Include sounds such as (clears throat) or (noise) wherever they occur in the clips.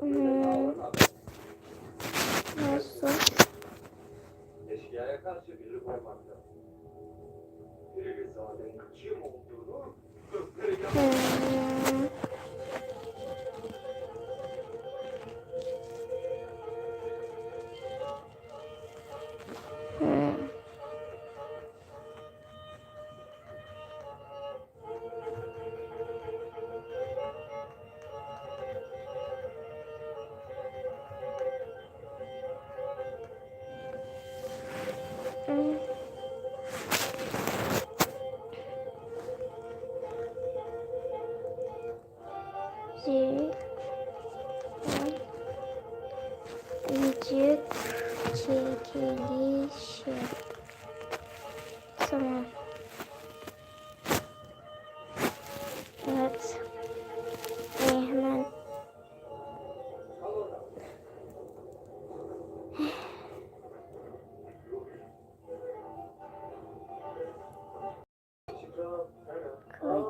Hmm. Nasıl? Eşyaya karşı bir koymak lazım. Bir zaten kim olur?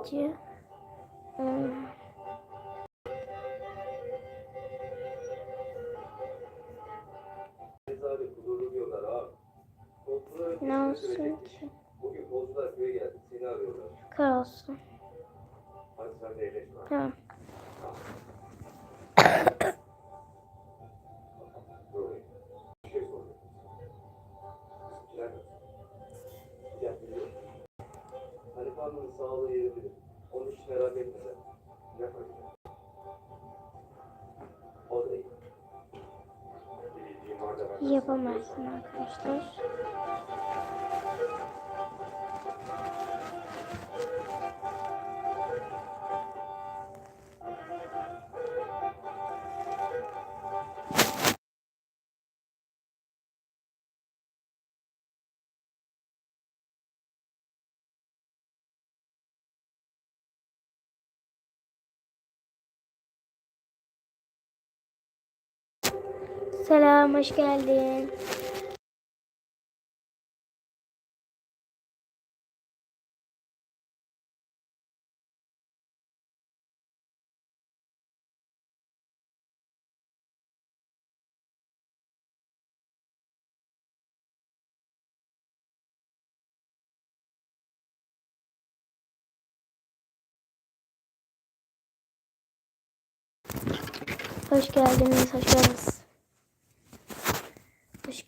aqui. Hum. Não sei. Yapamazsın arkadaşlar. Selam, hoş geldin. Hoş geldiniz, hoş geldiniz.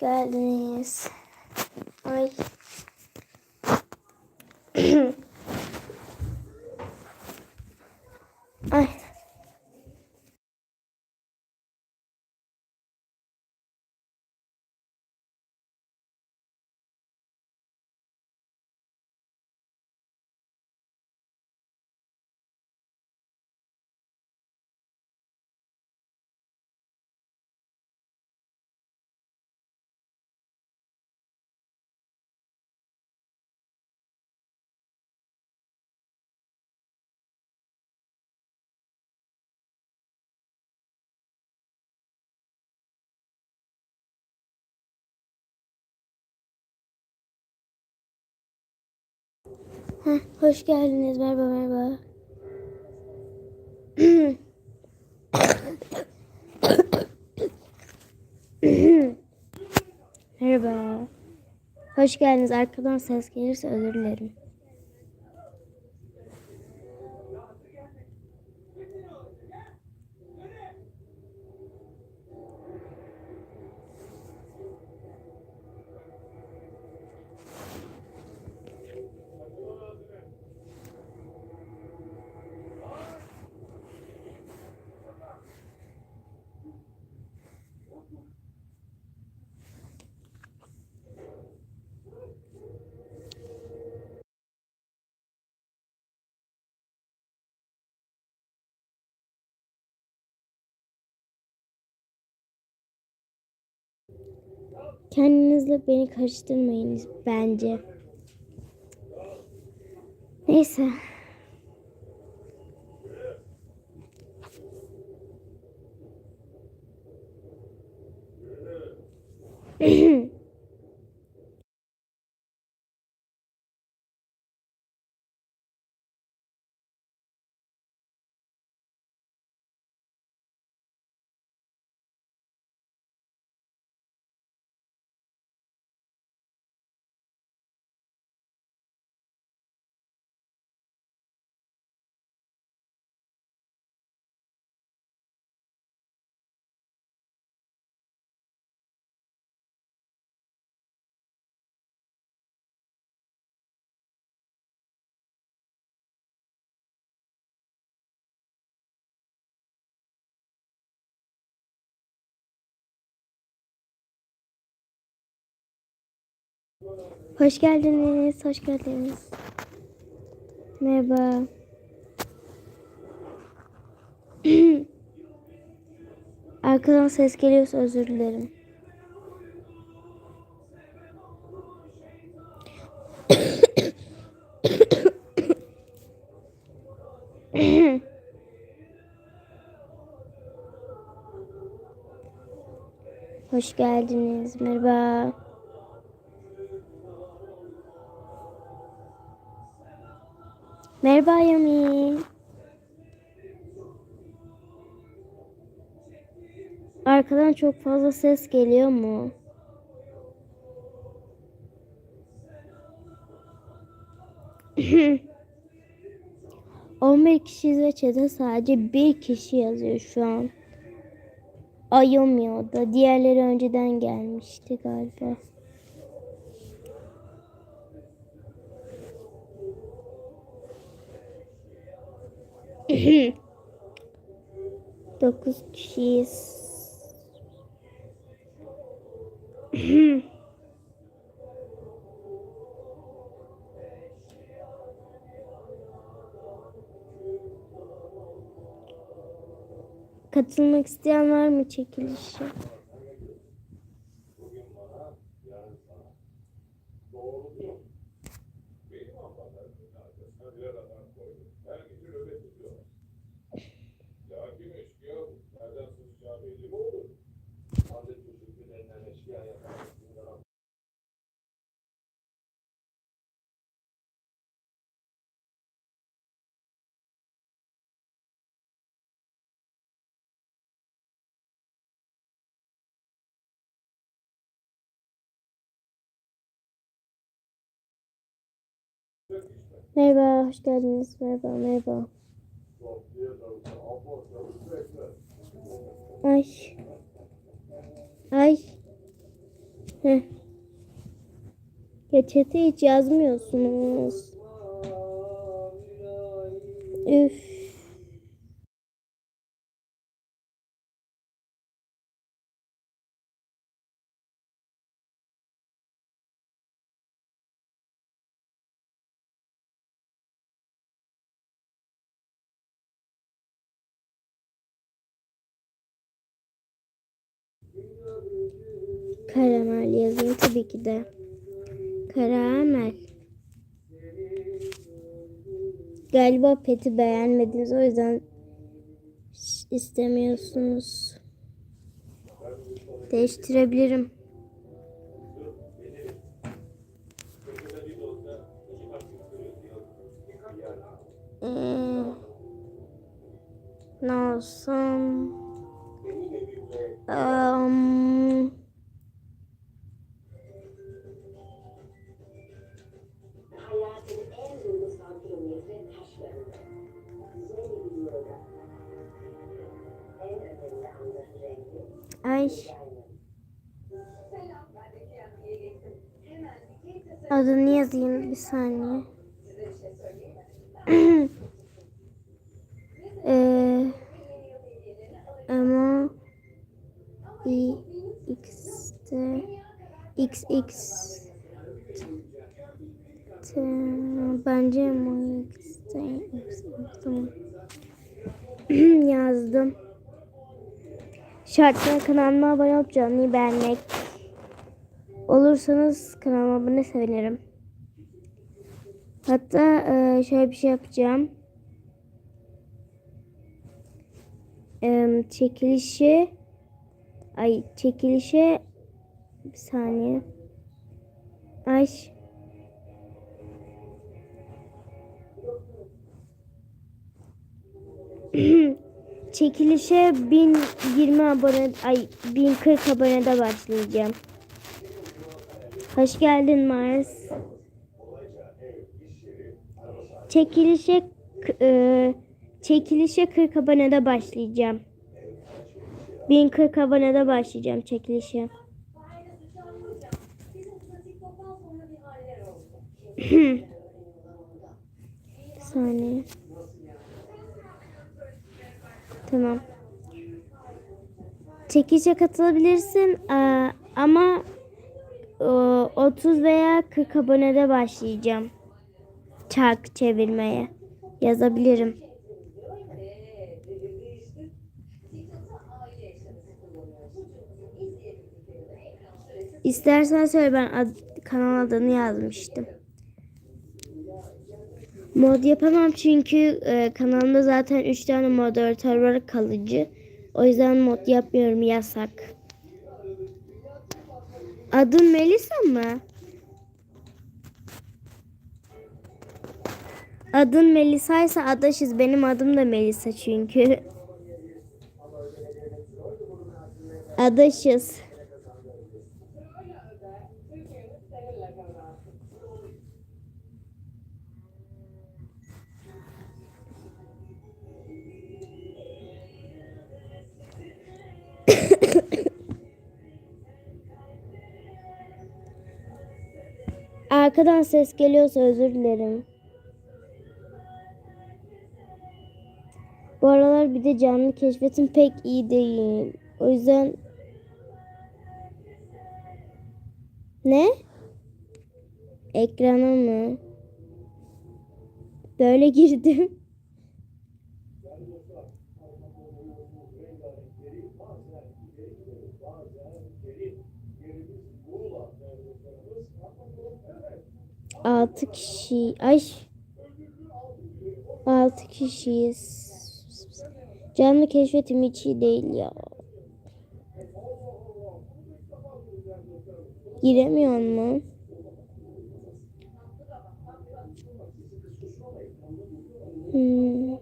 Geldiniz. Ay. Ay. Heh, hoş geldiniz. Merhaba merhaba. merhaba. Hoş geldiniz. Arkadan ses gelirse özür dilerim. Kendinizle beni karıştırmayın bence. Neyse. Hmm. (clears throat) Hoş geldiniz, hoş geldiniz. Merhaba. (clears throat) Arkadan ses geliyorsa özür dilerim. Hoş geldiniz. Merhaba. Merhaba Yami. Arkadan çok fazla ses geliyor mu? (laughs) On bir kişiyiz ve sadece bir kişi yazıyor şu an. Ayomya o da. Diğerleri önceden gelmişti galiba. Dokuz kişiyiz. Katılmak isteyen var mı çekilişe? Merhaba, hoş geldiniz. Merhaba, merhaba. Ay. Ay. Heh. Chat'e hiç yazmıyorsunuz. Üf. Karamel yazayım tabii ki de. Karamel. Galiba peti beğenmediniz o yüzden istemiyorsunuz. Değiştirebilirim. Ee, ne olsun? Um, tasarım adını yazayım bir saniye. (clears throat) Ee, ama i x'te xx t bence ama x'te x tamam (clears throat) yazdım. Şartlar kanalıma abone olup canlıyı beğenmek olursanız kanalıma abone sevinirim. Hatta e, şöyle bir şey yapacağım. Em, çekilişi ay çekilişe bir saniye. Ay (clears throat) çekilişe 1020 abone ay 1040 abonede başlayacağım. Hoş geldin Mars. Çekilişe e, çekilişe 40 abonede başlayacağım. 1040 abonede başlayacağım çekilişe. (clears throat) faydası çarpınca bizim pratik toptan sonra bir haller oldu. Bir saniye. Tamam. Çekilişe katılabilirsin eee, ama e, 30 veya 40 abonede başlayacağım. Çark çevirmeye. Yazabilirim. İstersen söyle ben ad- kanal adını yazmıştım. Mod yapamam çünkü e, kanalımda zaten 3 tane moderatör var kalıcı. O yüzden mod yapmıyorum yasak. Adın Melisa mı? Adın Melisa ise adaşız. Benim adım da Melisa çünkü. (laughs) Adaşız. Arkadan ses geliyorsa özür dilerim. Bu aralar bir de canlı keşfetim pek iyi değil. O yüzden ne? Ekrana mı? Böyle girdim. Altı kişi. Ay. Altı kişiyiz. Canlı keşfetim hiç iyi değil ya. Giremiyor mu? Hmm.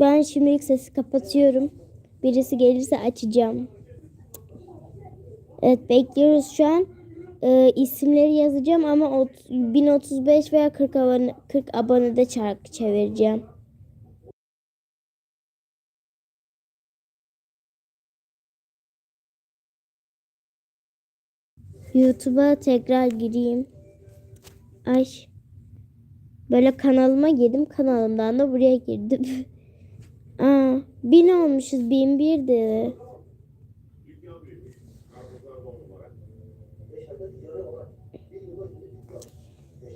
Ben şimdilik sesi kapatıyorum. Birisi gelirse açacağım. Evet bekliyoruz şu an. Ee, isimleri yazacağım ama ot- 1035 veya 40 abone 40 abonede çarkı çevireceğim. YouTube'a tekrar gireyim. Ay. Böyle kanalıma girdim. Kanalımdan da buraya girdim. (laughs) Bin olmuşuz. Bin birdi.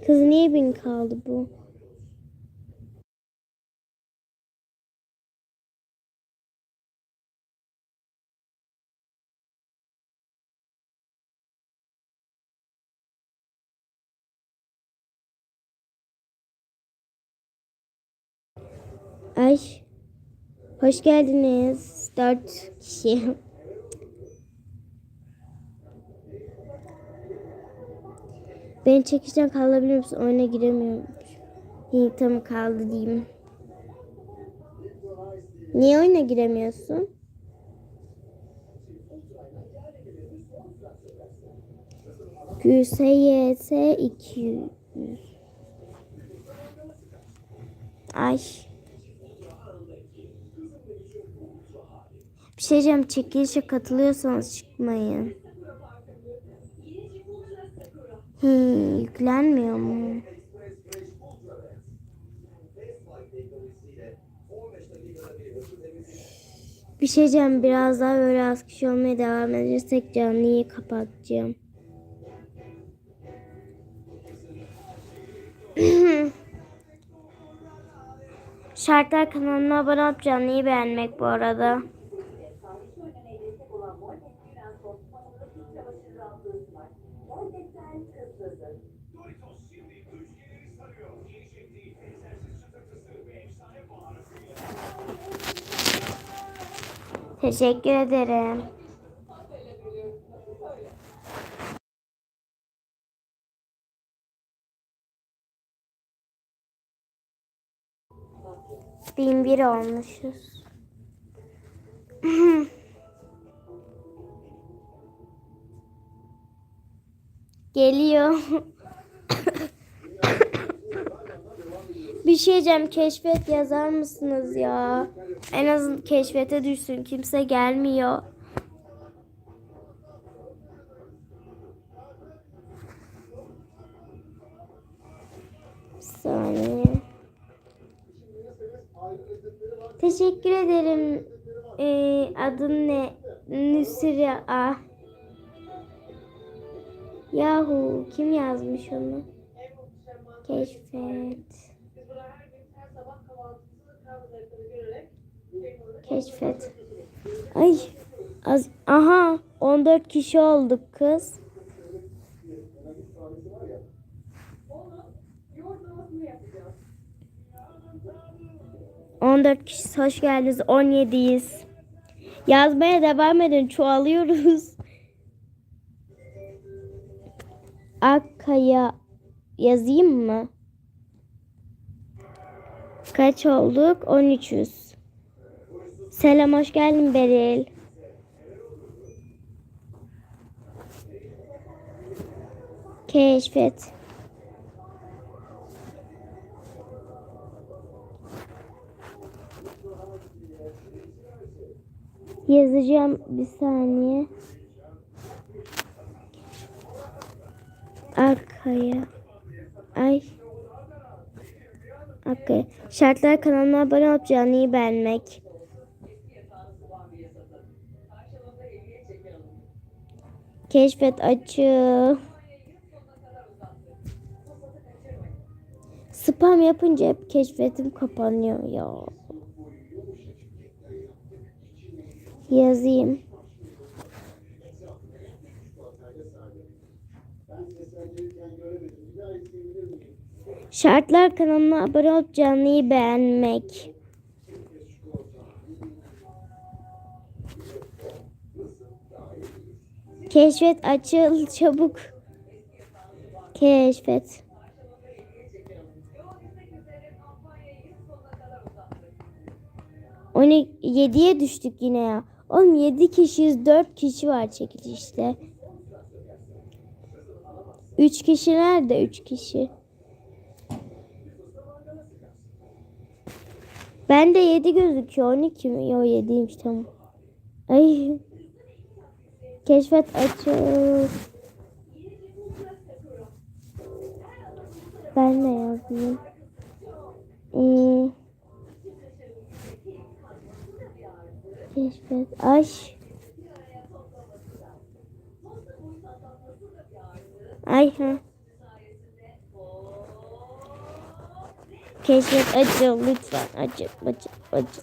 Kız niye bin kaldı bu? Ay. Hoş geldiniz. Dört kişi. Beni çekişten kalabilir misin? Oyuna giremiyorum. İyi tamam kaldı diyeyim. Niye oyuna giremiyorsun? QSYS 200 Ay. Bir şey. Çekilişe katılıyorsanız çıkmayın. Hmm, yüklenmiyor mu? Bir şey. Biraz daha böyle az kişi olmaya devam edersek canlıyı kapatacağım. Şartlar kanalına abone olup canlıyı beğenmek bu arada. Teşekkür ederim. Bin bir olmuşuz. (laughs) Geliyor. (laughs) Bir şey diyeceğim keşfet yazar mısınız ya? En azından keşfete düşsün. Kimse gelmiyor. Saniye. Teşekkür ederim. Ee, adın ne? Nusra. Ah. Yahu kim yazmış onu? Keşfet. Keşfet. Ay. Az, aha 14 kişi olduk kız. On dört kişi hoş geldiniz. 17'yiz. Yazmaya devam edin. Çoğalıyoruz. Akkaya yazayım mı? Kaç olduk? 13'üz. Selam hoş geldin Beril. Keşfet. Yazacağım bir saniye. Arkaya. Ay. Arkaya. Şartlar kanalına abone olup canlıyı beğenmek. Keşfet açı. Spam yapınca hep keşfetim kapanıyor ya. Yazayım. Şartlar kanalına abone olup canlıyı beğenmek. Keşfet açıl çabuk. Keşfet. On yediye düştük yine ya. Oğlum yedi kişiyiz dört kişi var çekilişte. Üç kişi nerede üç kişi? Ben de 7 gözüküyor. 12 mi? Yok 7'ymiş tamam. Ay. Keşfet açıl. Ben de yazayım. Ee, keşfet aş. Ay ha. Keşfet açıl lütfen açıl açıl açıl.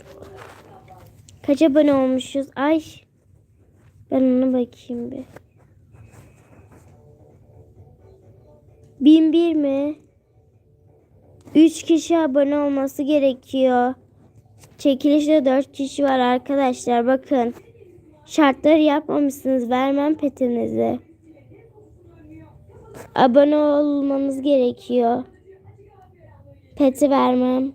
Kaç abone olmuşuz? Ay. Ben ona bakayım bir. Bin bir mi? Üç kişi abone olması gerekiyor. Çekilişte dört kişi var arkadaşlar. Bakın. Şartları yapmamışsınız. Vermem petinizi. Abone olmanız gerekiyor. Peti vermem.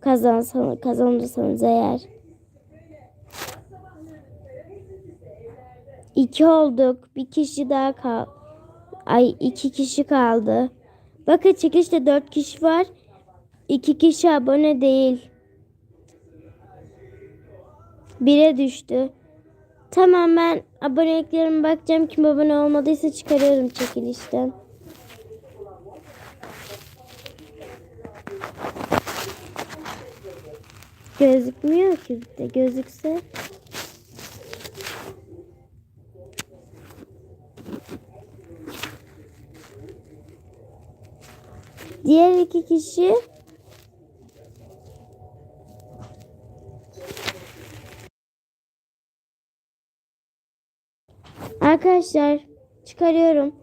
Kazansan, kazanırsanız eğer. İki olduk. Bir kişi daha kal. Ay iki kişi kaldı. Bakın çekilişte dört kişi var. İki kişi abone değil. Bire düştü. Tamam ben aboneliklerime bakacağım. Kim abone olmadıysa çıkarıyorum çekilişten. Gözükmüyor ki de gözükse. Diğer iki kişi Arkadaşlar çıkarıyorum.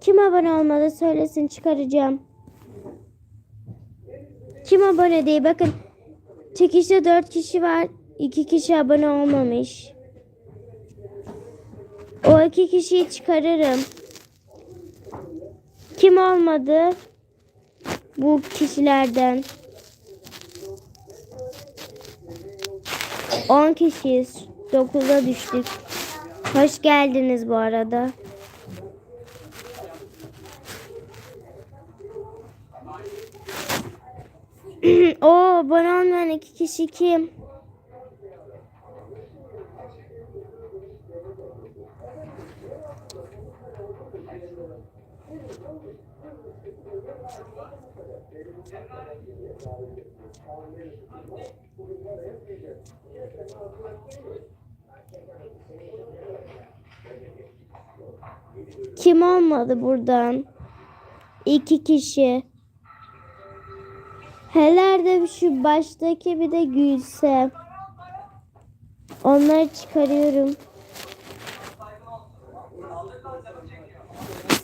Kim abone olmadı söylesin çıkaracağım. Kim abone değil bakın. Çekişte 4 kişi var. 2 kişi abone olmamış. O iki kişiyi çıkarırım. Kim olmadı? Bu kişilerden. 10 kişiyiz. 9'a düştük. Hoş geldiniz bu arada. (clears throat) Oo, bana olmayan iki kişi kim? Kim olmadı buradan? İki kişi. Helerde şu baştaki bir de gülse. Onları çıkarıyorum.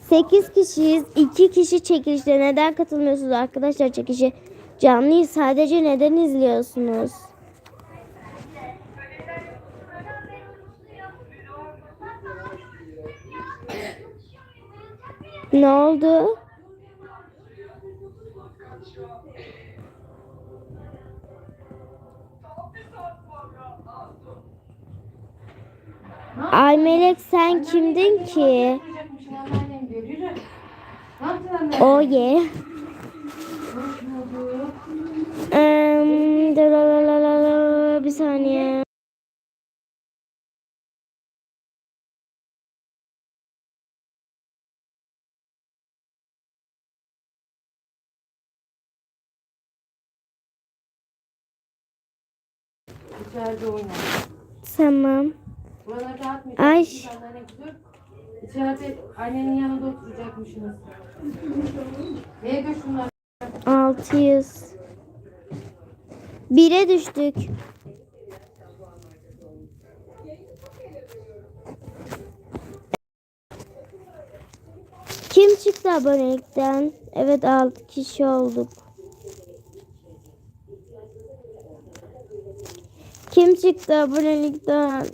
8 kişiyiz. 2 kişi çekilişte. Neden katılmıyorsunuz arkadaşlar çekilişe? Canlıyı sadece neden izliyorsunuz? Ne oldu? Ay Melek sen kimdin ki? Anneannem diyor, yürü. Ne yaptın anne? O ye. Em, da la la la la la, bir saniye. İçeride oyna. Tamam. Ay. İçeride annenin yanında oturacakmışsınız. Neye şunlar? 600. Bire düştük. Kim çıktı abonelikten? Evet 6 kişi olduk. Kim çıktı abonelikten?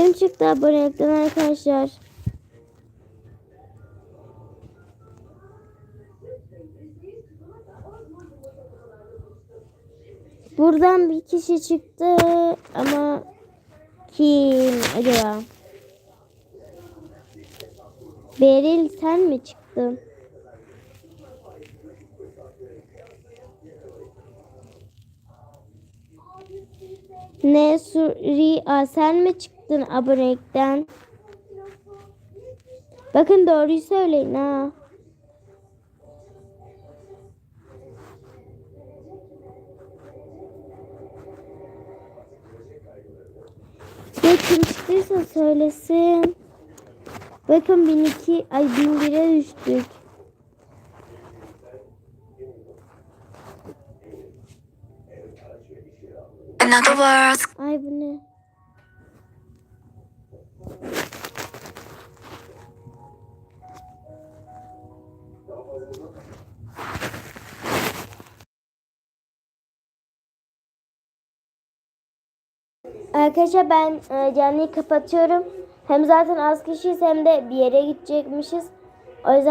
Kim çıktı abonelikten arkadaşlar? Buradan bir kişi çıktı ama kim acaba? Beril sen mi çıktın? Ne Suri Aa, sen mi çıktın abonelikten? Bakın doğruyu söyleyin ha. Ya kim çıktıysa söylesin. Bakın 1002 ay 1001'e düştük. Another world. Ay bu ne? Arkadaşlar ben e, canlıyı kapatıyorum. Hem zaten az kişiyiz hem de bir yere gidecekmişiz. O yüzden